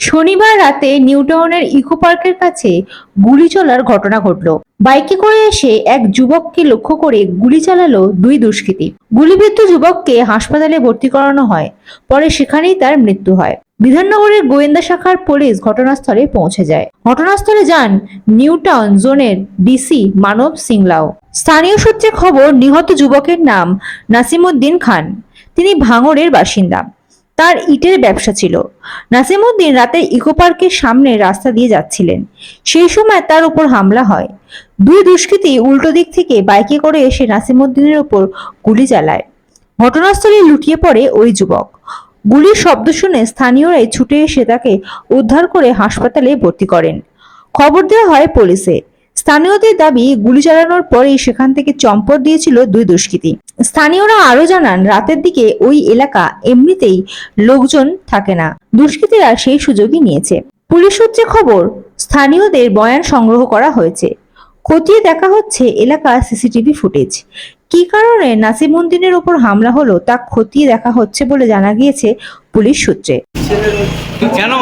শনিবার রাতে নিউটাউনের ইকো পার্কের কাছে গুলি চলার ঘটনা ঘটল। বাইকে করে এসে এক যুবককে লক্ষ্য করে গুলি চালালো দুই দুষ্কৃতী। গুলিবিদ্ধ যুবককে হাসপাতালে ভর্তি করানো হয়, পরে সেখানেই তার মৃত্যু হয়। বিধাননগরের গোয়েন্দা শাখার পুলিশ ঘটনাস্থলে পৌঁছে যায়। ঘটনাস্থলে যান নিউটাউন জোনের ডিসি মানব সিংলাও। স্থানীয় সূত্রে খবর, নিহত যুবকের নাম নাসিমুদ্দিন খান। তিনি ভাঙড়ের বাসিন্দা। তার ইটের ব্যবসা ছিল। নাসিমুদ্দিন রাতে ইকো পার্কের সামনে রাস্তা দিয়ে যাচ্ছিলেন। সেই সময় তার উপর হামলা হয়। দুই দুষ্কৃতী উল্টো দিক থেকে বাইকে করে এসে নাসিমুদ্দিনের উপর গুলি চালায়। ঘটনাস্থলে লুটিয়ে পড়ে ওই যুবক। গুলির শব্দ শুনে স্থানীয়রাই ছুটে এসে তাকে উদ্ধার করে হাসপাতালে ভর্তি করেন। খবর দেওয়া হয় পুলিশে। স্থানীয়দের দাবি, গুলি চালানোর পরেই সেখান থেকে চম্পট দিয়েছিল দুই দুষ্কৃতী। স্থানীয়রা আরও জানান, রাতের দিকে ওই এলাকা এমনিতেই লোকজন থাকে না। দুষ্কৃতীরা সেই সুযোগই নিয়েছে। পুলিশ সূত্রে খবর, স্থানীয়দের বয়ান সংগ্রহ করা হয়েছে। খতিয়ে দেখা হচ্ছে এলাকা সিসিটিভি ফুটেজ। কি কারণে নাসিমুদ্দিনের উপর হামলা হলো তা খতিয়ে দেখা হচ্ছে বলে জানা গিয়েছে পুলিশ সূত্রে। কেন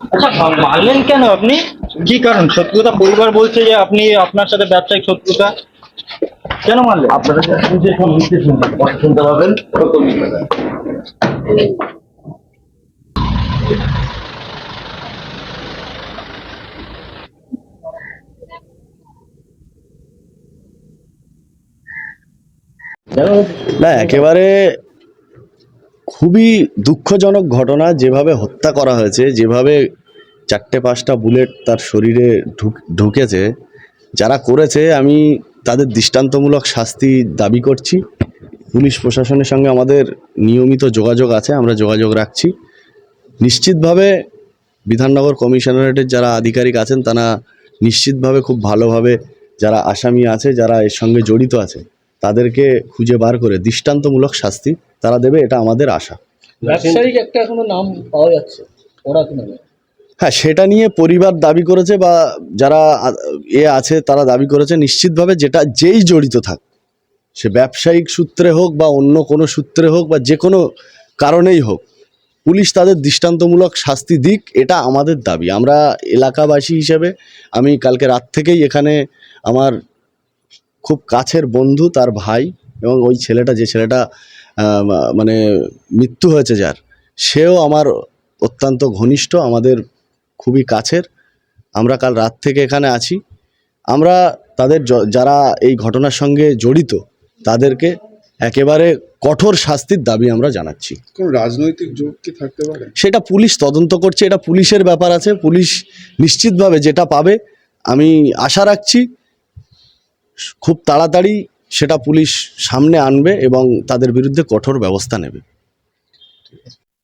আচ্ছা মারলেন কেন আপনি? কি কারণ? শত্রুতা পরিবার বলছে যে আপনি আপনার সাথে ব্যবসায়িক শত্রুতা। কেন মারলেন? আপনারা শুনছেন পরে শুনতে পাবেন না একেবারে খুবই দুঃখজনক ঘটনা যেভাবে হত্যা করা হয়েছে, যেভাবে চারটে পাঁচটা বুলেট তার শরীরে ঢুক- ঢুকেছে, যারা করেছে, আমি তাদের দৃষ্টান্তমূলক শাস্তি দাবি করছি। পুলিশ প্রশাসনের সঙ্গে আমাদের নিয়মিত যোগাযোগ আছে, আমরা যোগাযোগ রাখছি। নিশ্চিতভাবে বিধাননগর কমিশনারেটের যারা আধিকারিক আছেন, তারা নিশ্চিতভাবে খুব ভালোভাবে যারা আসামি আছে, যারা এর সঙ্গে জড়িত আছে তাদেরকে খুঁজে বার করে দৃষ্টান্তমূলক শাস্তি তারা দেবে এটা আমাদের আশা। ব্যবসায়িক একটা এখনও নাম পাওয়া যাচ্ছে ওরা নামে হ্যাঁ সেটা নিয়ে পরিবার দাবি করেছে বা যারা এ আছে তারা দাবি করেছে নিশ্চিতভাবে যেটা যেই জড়িত থাক সে ব্যবসায়িক সূত্রে হোক বা অন্য কোনো সূত্রে হোক বা যে কোনো কারণেই হোক পুলিশ তাদের দৃষ্টান্তমূলক শাস্তি দিক এটা আমাদের দাবি। আমরা এলাকাবাসী হিসেবে আমি কালকে রাত থেকেই এখানে আমার খুব কাছের বন্ধু তার ভাই এবং ওই ছেলেটা যে ছেলেটা মানে মৃত্যু হয়েছে যার সেও আমার অত্যন্ত ঘনিষ্ঠ আমাদের খুবই কাছের। আমরা কাল রাত থেকে এখানে আছি। আমরা তাদের যারা এই ঘটনার সঙ্গে জড়িত তাদেরকে একেবারে কঠোর শাস্তির দাবি আমরা জানাচ্ছি। রাজনৈতিক যোগ কি থাকতে পারে? সেটা পুলিশ তদন্ত করছে এটা পুলিশের ব্যাপার আছে। পুলিশ নিশ্চিতভাবে যেটা পাবে আমি আশা রাখছি। খুব তাড়াতাড়ি সেটা পুলিশ সামনে আনবে এবং তাদের বিরুদ্ধে কঠোর ব্যবস্থা নেবে।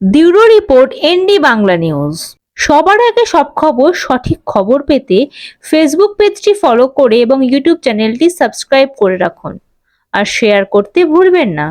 Bureau report ND Bangla news. সবার আগে সব খবর, সঠিক খবর পেতে ফেসবুক পেজটি ফলো করে এবং ইউটিউব চ্যানেলটি সাবস্ক্রাইব করে রাখুন। আর শেয়ার করতে ভুলবেন না।